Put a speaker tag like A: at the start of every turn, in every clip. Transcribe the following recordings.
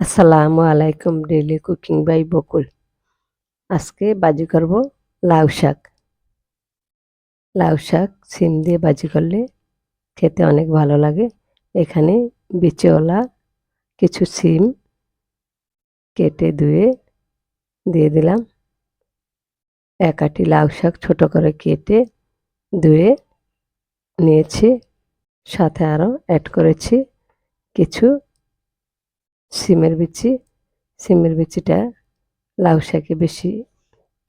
A: আসসালামু আলাইকুম daily cooking by বকুল। আজকে বাজি করব লাউ শাক। লাউ শাক সিম দিয়ে বাজি করলে খেতে অনেক ভালো লাগে। এখানে বিচেওয়ালা কিছু সিম কেটে ধুয়ে দিয়ে দিলাম। এক আটি লাউ শাক ছোট করে কেটে ধুয়ে নিয়েছি। সাথে আরও অ্যাড করেছি কিছু সিমের বিচি, সিমের বিচিটা লাউ শাকে বেশি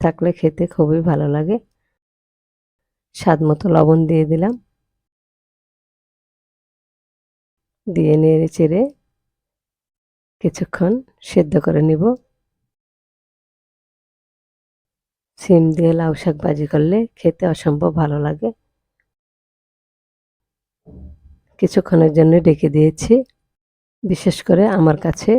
A: থাকলে খেতে খুবই ভালো লাগে। স্বাদ মতো লবণ দিয়ে দিলাম। দিয়ে নেড়ে চেড়ে কিছুক্ষণ সেদ্ধ করে নিব। সিম দিয়ে লাউ শাক ভাজি করলে খেতে অসম্ভব ভালো লাগে। কিছুক্ষণের জন্য ডেকে দিয়েছি। বিশেষ করে আমার কাছে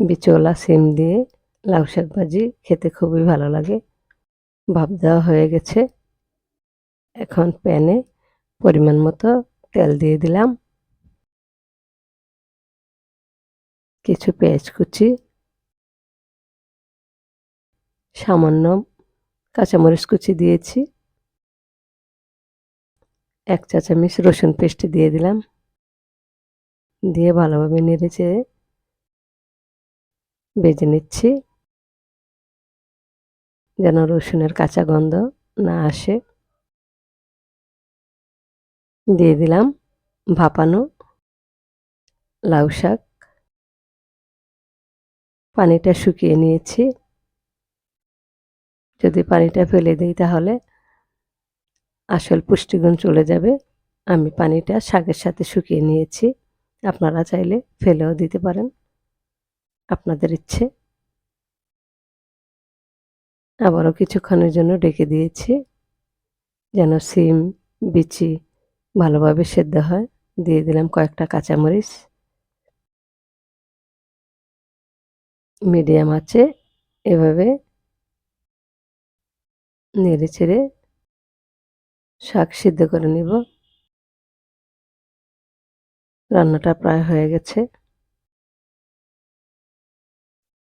A: বিচোলা, সিম দিয়ে লাউ শাক ভাজি খেতে খুবই ভালো লাগে। ভাব দেওয়া হয়ে গেছে। এখন প্যানে পরিমাণ মতো তেল দিয়ে দিলাম। কিছু পেঁয়াজ কুচি, সামান্য কাঁচামরিচ কুচি দিয়েছি। এক চা চামচ রসুন পেস্ট দিয়ে দিলাম। দিয়ে ভালোভাবে নেড়ে চেড়ে বেজে নিচ্ছি, যেন রসুনের কাঁচা গন্ধ না আসে। দিয়ে দিলাম ভাপানো লাউ শাক। পানিটা শুকিয়ে নিয়েছি। যদি পানিটা ফেলে দিই তাহলে আসল পুষ্টিগুণ চলে যাবে। আমি পানিটা শাকের সাথে শুকিয়ে নিয়েছি। আপনারা চাইলে ফেলেও দিতে পারেন। আপনাদের ইচ্ছে। আবারও কিছুক্ষণের জন্য ডেকে দিয়েছি, যেন সিম, বিচি ভালোভাবে সেদ্ধ হয়। দিয়ে দিলাম কয়েকটা কাঁচামরিচ। মিডিয়াম আছে এভাবে নেড়ে চেড়ে শাক সিদ্ধ করে নিব। রান্নাটা প্রায় হয়ে গেছে।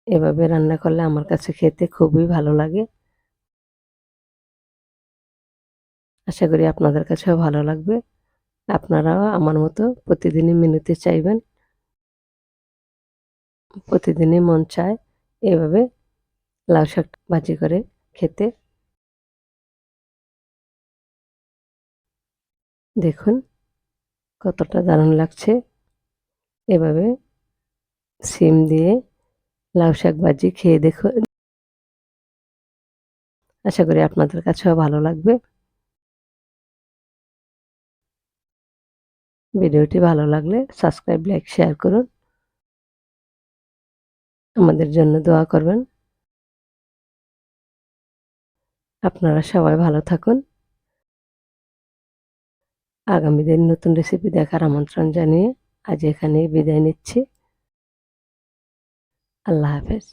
A: এভাবে রান্না করলে আমার কাছে খেতে খুবই ভালো লাগে। আশা করি আপনাদের কাছেও ভালো লাগবে। আপনারাও আমার মতো প্রতিদিনই মেনুতে চাইবেন। প্রতিদিনই মন চায় এভাবে লাউ শাক ভাজি করে খেতে। দেখুন কতটা দারুণ লাগছে। এভাবে সিম দিয়ে লাউ শাক ভাজি খেয়ে দেখো। আশা করি আপনাদের কাছেও ভালো লাগবে। ভিডিওটি ভালো লাগলে সাবস্ক্রাইব, লাইক, শেয়ার করুন। আমাদের জন্য দোয়া করবেন। আপনারা সবাই ভালো থাকুন। আগামী দিন নতুন রেসিপি দেখার আমন্ত্রণ জানিয়ে আজ এখানেই বিদায় নিচ্ছি। আল্লাহ হাফেজ।